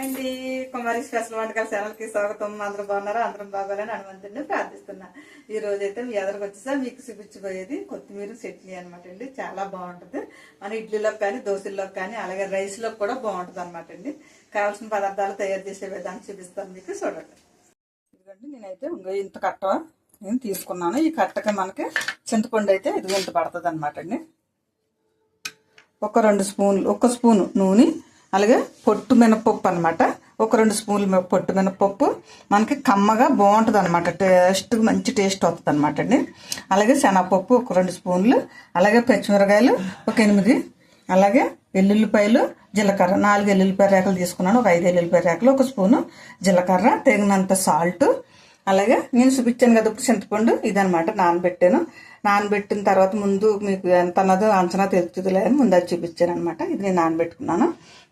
అండి. కుమారి స్పెషల్ వంటకాల ఛానల్కి స్వాగతం. అందరూ బాగున్నారా? అందరం బాగోవాలని అనుమంతుడిని ప్రార్థిస్తున్నా. ఈ రోజు అయితే మీ ఎదురుకు వచ్చేసా? మీకు చూపించిపోయేది కొత్తిమీర చట్నీ అనమాట అండి. చాలా బాగుంటుంది. మన ఇడ్లీలోకి కానీ దోశల్లోకి కానీ అలాగే రైస్లోకి కూడా బాగుంటుంది అనమాట అండి. కావాల్సిన పదార్థాలు తయారు చేసే విధానం చూపిస్తాను మీకు. చూడండి. ఇదిగండి నేనైతే ఇంకో ఇంత కట్ట నేను తీసుకున్నాను. ఈ కట్టకి మనకి చింతపండు అయితే ఇది ఇంత పడుతుంది అనమాట అండి. ఒక రెండు స్పూన్లు ఒక స్పూను నూనె అలాగే పొట్టు మినపప్పు అనమాట ఒక రెండు స్పూన్లు పొట్టు మినపప్పు. మనకి కమ్మగా బాగుంటుంది అనమాట టేస్ట్ మంచి టేస్ట్ వస్తుంది అనమాట అండి. అలాగే శనగపప్పు ఒక రెండు స్పూన్లు. అలాగే పచ్చిమిరకాయలు ఒక ఎనిమిది. అలాగే వెల్లుల్లిపాయలు జీలకర్ర నాలుగు వెల్లుల్లిపాయ రేఖలు తీసుకున్నాను. ఒక ఐదు వెల్లుల్లిపాయ రేఖలు ఒక స్పూను జీలకర్ర తగినంత సాల్ట్ అలాగే నేను చూపించాను కదా ఇప్పుడు చింతపండు ఇదనమాట నానబెట్టాను. నానబెట్టిన తర్వాత ముందు మీకు ఎంత అన్నదో అంచనా తెలుస్తుంది అని ముందు అది చూపించాను అనమాట ఇది నేను నానబెట్టుకున్నాను.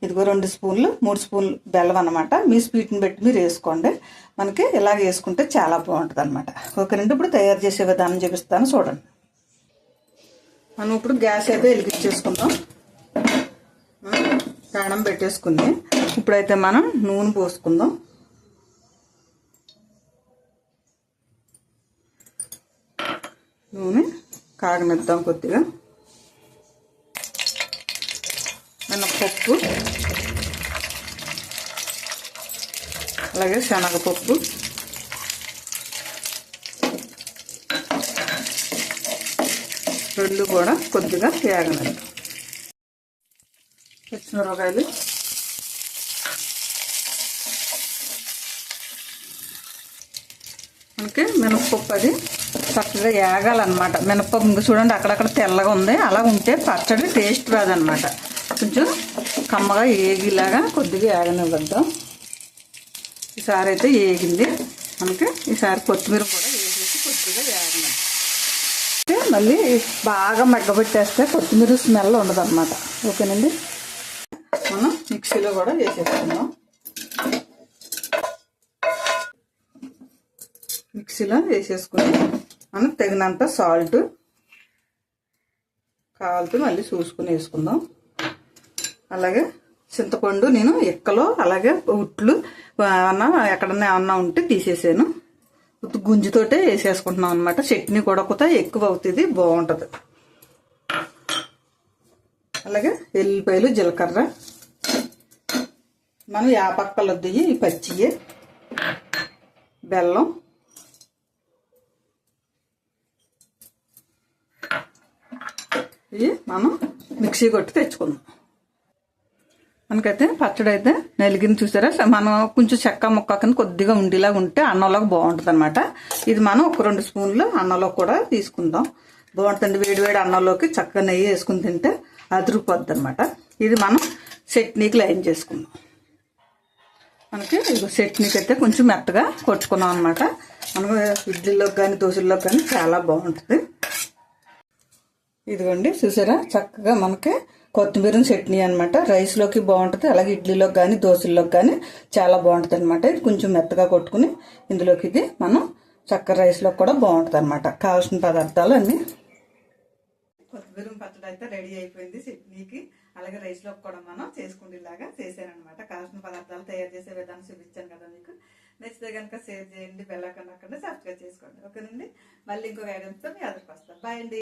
ఇదిగో రెండు స్పూన్లు మూడు స్పూన్లు బెల్లం అనమాట మీ స్వీట్ని బట్టి మీరు వేసుకోండి. మనకి ఇలా వేసుకుంటే చాలా బాగుంటుంది అనమాట ఒక రెండు ఇప్పుడు తయారు చేసే విధానం చూపిస్తాను చూడండి. మనం ఇప్పుడు గ్యాస్ అయితే వెలిగించేసుకుందాం. ప్రాణం పెట్టేసుకుంది. ఇప్పుడైతే మనం నూనె పోసుకుందాం. నూనె కాగనిద్దాం కొద్దిగా. మినపప్పు అలాగే శనగపప్పు. రెండు కూడా కొద్దిగా వేగనిద్దాం పచ్చిమిరపకాయలు మనకి మినప్పప్పు అది చక్కగా ఏగాలన్నమాట. మినపప్పు ఇంకా చూడండి అక్కడక్కడ తెల్లగా ఉంది. అలా ఉంటే పచ్చడి టేస్ట్ రాదనమాట కొంచెం కమ్మగా ఏగిలాగా కొద్దిగా ఏగనివ్వద్దాం. ఈసారి అయితే ఏగింది. మనకి ఈసారి కొత్తిమీర కూడా వేసేసి కొద్దిగా ఏగనిద్దాం మళ్ళీ బాగా మగ్గబెట్టేస్తే కొత్తిమీర స్మెల్ ఉండదు అనమాట ఓకేనండి? మనం మిక్సీలో కూడా వేసేసుకుందాం. మిక్సీలో వేసేసుకుని మనం తగినంత సాల్ట్ కావాలితే మళ్ళీ చూసుకుని వేసుకుందాం. అలాగే చింతపండు నేను ఎక్కలో అలాగే ఉట్లు అన్న ఎక్కడన్నా ఏమన్నా ఉంటే తీసేసాను. గుంజుతోటే వేసేసుకుంటున్నాం అనమాట చట్నీ కొడకుతా ఎక్కువ అవుతుంది బాగుంటుంది. అలాగే ఎల్లిపాయలు జీలకర్ర. మనం యాపక్కలు వద్దయి ఈ పచ్చియే బెల్లం ఇవి మనం మిక్సీ కొట్టి తెచ్చుకుందాం. మనకైతే పచ్చడి అయితే నలిగింది చూసారా? మనం కొంచెం చెక్క ముక్క కింద కొద్దిగా ఉండేలా ఉంటే అన్నంలోకి బాగుంటుంది అనమాట ఇది మనం ఒక రెండు స్పూన్లు అన్నంలో కూడా తీసుకుందాం. బాగుంటుంది. వేడివేడి అన్నంలోకి చక్కగా నెయ్యి వేసుకుని తింటే అదిరిపోద్ది అనమాట ఇది మనం చట్నీకి లైన్ చేసుకుందాం. మనకి ఇది చట్నీకి అయితే కొంచెం మెత్తగా కొట్టుకున్నాం అనమాట మనం ఇడ్లీలోకి కానీ దోశల్లోకి కానీ చాలా బాగుంటుంది. ఇదిగోండి చూసారా? చక్కగా మనకి కొత్తిమీర చట్నీ అనమాట రైస్లోకి బాగుంటుంది అలాగే ఇడ్లీలోకి కానీ దోశల్లోకి కానీ చాలా బాగుంటుంది అనమాట ఇది కొంచెం మెత్తగా కొట్టుకుని ఇందులోకి ఇది మనం చక్కెర రైస్లోకి కూడా బాగుంటుంది అనమాట కావాల్సిన పదార్థాలు అన్నీ కొత్తిమీర పచ్చడి అయితే రెడీ అయిపోయింది చట్నీకి. అలాగే రైస్లోకి కూడా మనం చేసుకుండేలాగా చేశానమాట కావాల్సిన పదార్థాలు తయారు చేసే విధానం చూపించాను కదా మీకు. నచ్చితే కనుక షేర్ చేయండి బెల్లకన్నా సబ్స్క్రైబ్ చేసుకోండి. ఓకేనండి? మళ్ళీ ఇంకో ఐటమ్స్తో మీ అదరికి వస్తాను బాయ్ అండి.